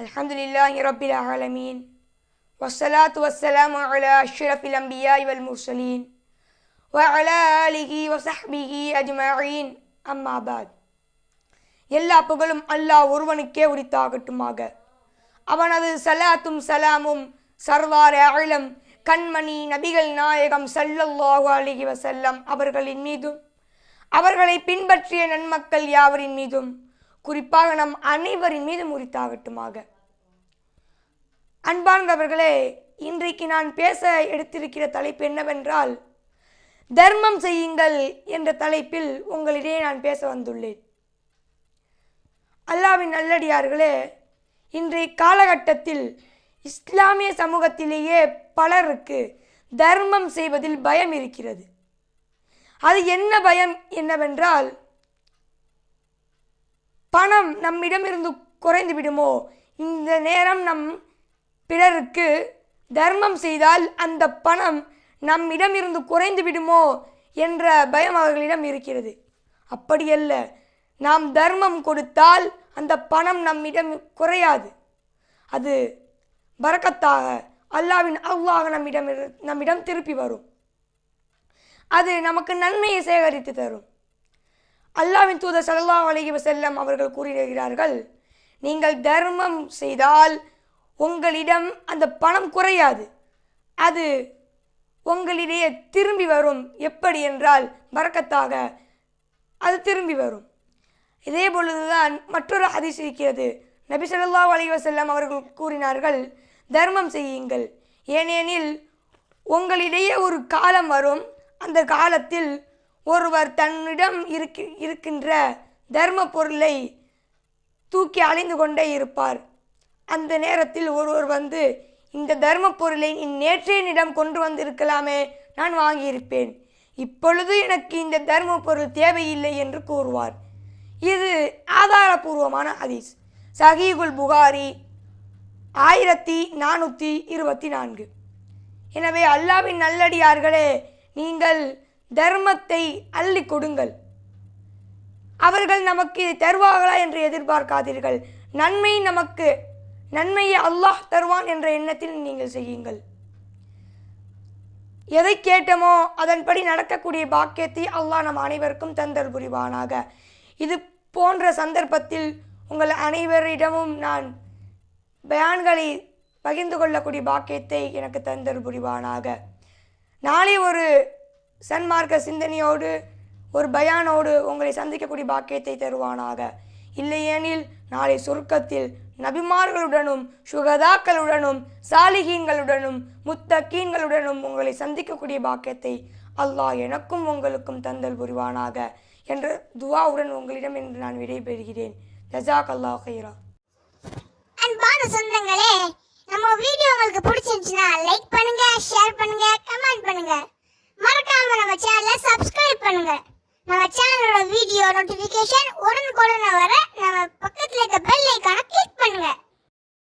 الحمد لله رب العالمين والصلاة والسلام على أشرف الأنبياء والمرسلين وعلى آله وصحبه أجمعين أما بعد எல்லா புகழும் அல்லாஹ் ஒருவனுக்கே உரித்தாகட்டுமாக அவனது சலாத்தும் சலாமும் சர்வார அழலம் கண்மணி நபிகள் நாயகம் ஸல்லல்லாஹு அலைஹி வஸல்லம் அவர்களின் மீதும் அவர்களை பின்பற்றிய நன்மக்கள் யாவரின் மீதும் குறிப்பாக நம் அனைவரின் மீது முறித்தாகட்டுமாக அன்பார்ந்தவர்களே இன்றைக்கு நான் பேச எடுத்திருக்கிற தலைப்பு என்னவென்றால் தர்மம் செய்யுங்கள் என்ற தலைப்பில் உங்களிடையே நான் பேச வந்துள்ளேன். அல்லாவின் நல்லடியார்களே இன்றைய காலகட்டத்தில் இஸ்லாமிய சமூகத்திலேயே பலருக்கு தர்மம் செய்வதில் பயம் இருக்கிறது. அது என்ன பயம் என்னவென்றால் பணம் நம்மிடமிருந்து குறைந்து விடுமோ? இந்த நேரம் நம் பிறருக்கு தர்மம் செய்தால் அந்த பணம் நம்மிடமிருந்து குறைந்து விடுமோ? என்ற பயம் அவர்களிடம் இருக்கிறது. அப்படியல்ல. நாம் தர்மம் கொடுத்தால் அந்த பணம் நம்மிடம் குறையாது. அது பறக்கத்தாக அல்லாவின் அல்லாஹ் நம்மிடம் இரு- நம்மிடம் திருப்பி வரும். அது நமக்கு நன்மையை சேகரித்து தரும். அல்லாவின் தூதர் சல்லா அலைஹி வஸல்லம் அவர்கள் கூறுகிறார்கள் நீங்கள் தர்மம் செய்தால் உங்களிடம் அந்த பணம் குறையாது. அது உங்களிடையே திரும்பி வரும். எப்படி என்றால் வரக்கத்தாக அது திரும்பி வரும். இதே பொழுதுதான் மற்றொரு ஹதீஸ் இருக்கிறது. நபி சொல்லா அலைஹி வஸல்லம் அவர்கள் கூறினார்கள் தர்மம் செய்யுங்கள். ஏனெனில் உங்களிடையே ஒரு காலம் வரும். அந்த காலத்தில் ஒருவர் தன்னிடம் இருக்கி இருக்கின்ற தர்ம பொருளை தூக்கி அலைந்து கொண்டே இருப்பார். அந்த நேரத்தில் ஒருவர் வந்து இந்த தர்ம பொருளை நீ நேற்றே என்னிடம் கொண்டு வந்திருக்கலாமே நான் வாங்கியிருப்பேன். இப்பொழுது எனக்கு இந்த தர்ம பொருள் தேவையில்லை என்று கூறுவார். இது ஆதாரபூர்வமான ஹதீஸ். சஹீகுல் புகாரி ஆயிரத்தி நானூற்றி இருபத்தி நான்கு. எனவே அல்லாவின் நல்லடியார்களே நீங்கள் தர்மத்தை அள்ளி கொடுங்கள். அவர்கள் நமக்கு இதை தருவார்களா என்று எதிர்பார்க்காதீர்கள். நன்மை நமக்கு நன்மையை அல்லாஹ் தருவான் என்ற எண்ணத்தில் நீங்கள் செய்யுங்கள். எதை கேட்டமோ அதன்படி நடக்கக்கூடிய பாக்கியத்தை அல்லாஹ் நம் அனைவருக்கும் தந்தல் புரிவானாக. இது போன்ற சந்தர்ப்பத்தில் உங்கள் அனைவரிடமும் நான் பயான்களை பகிர்ந்து கொள்ளக்கூடிய பாக்கியத்தை எனக்கு தந்தல் புரிவானாக. நாளை ஒரு சன்மார்க்க சிந்தனையோடு ஒரு பயானோடு உங்களை சந்திக்கக்கூடிய பாக்கியத்தை தருவானாக. இல்லையெனில் நாளை சொர்க்கத்தில் நபிமார்களுடனும் சுகதாக்களுடனும் சாலிகீன்களுடனும் முத்தக்கீன்களுடனும் உங்களை சந்திக்கக்கூடிய பாக்கியத்தை அல்லாஹ் எனக்கும் உங்களுக்கும் தந்தல் புரிவானாக என்ற துவாவுடன் உங்களிடம் இன்று நான் விடைபெறுகிறேன். ஜசாக் அல்லாஹ் ஹைரா அன்பான சொந்தங்களே நம்ம வீடியோ உங்களுக்கு பிடிச்சிருந்துச்சுன்னா லைக் பண்ணுங்க ஷேர் பண்ணுங்க கமெண்ட் பண்ணுங்க. மறக்காம நம்ம சேனலை சப்ஸ்கிரைப் பண்ணுங்க. நம்ம சேனலோட வீடியோ நோட்டிபிகேஷன் உடனுக்குடனே வர நம்ம பக்கத்துல இருக்க பெல் ஐக்கானை கிளிக் பண்ணுங்க.